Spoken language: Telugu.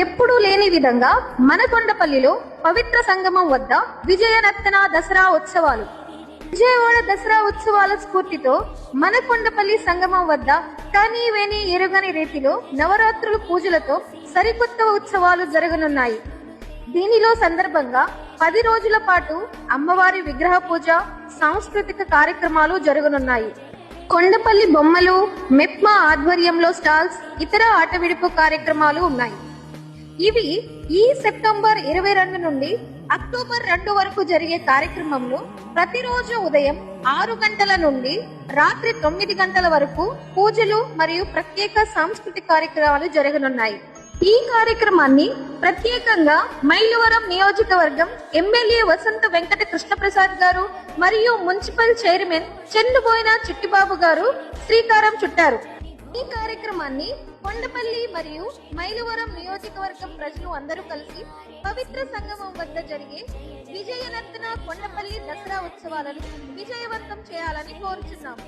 ఎప్పుడూ లేని విధంగా మనకొండపల్లిలో పవిత్ర సంగమం వద్ద విజయనత్తన దసరా ఉత్సవాలు. విజయవాడ దసరా ఉత్సవాల స్ఫూర్తితో మనకొండపల్లి సంగమం వద్ద కనీ వేని ఎరుగని రీతిలో నవరాత్రుల పూజలతో సరికొత్త ఉత్సవాలు జరగనున్నాయి. దీనిలో సందర్భంగా పది రోజుల పాటు అమ్మవారి విగ్రహ పూజ సాంస్కృతిక కార్యక్రమాలు జరగనున్నాయి. కొండపల్లి బొమ్మలు మెప్మా ఆధ్వర్యంలో స్టాల్స్ ఇతర ఆట విడుపు కార్యక్రమాలు ఉన్నాయి. ఇవి ఈ సెప్టెంబర్ ఇరవై రెండు నుండి అక్టోబర్ రెండు వరకు జరిగే కార్యక్రమంలో ప్రతిరోజు ఉదయం ఆరు గంటల నుండి రాత్రి తొమ్మిది గంటల వరకు పూజలు మరియు ప్రత్యేక సాంస్కృతిక కార్యక్రమాలు జరగనున్నాయి. ఈ కార్యక్రమాన్ని ప్రత్యేకంగా మైలవరం నియోజకవర్గం ఎమ్మెల్యే వసంత వెంకట కృష్ణప్రసాద్ గారు మరియు మున్సిపల్ చైర్మన్ చెన్నుబోయిన చిట్టిబాబు గారు శ్రీకారం చుట్టారు. ఈ కార్యక్రమాన్ని కొండపల్లి మరియు మైలవరం నియోజకవర్గం ప్రజలు అందరూ కలిసి పవిత్ర సంగమం వద్ద జరిగే విజయనర్తన కొండపల్లి దసరా ఉత్సవాలను విజయవంతం చేయాలని కోరుచున్నాము.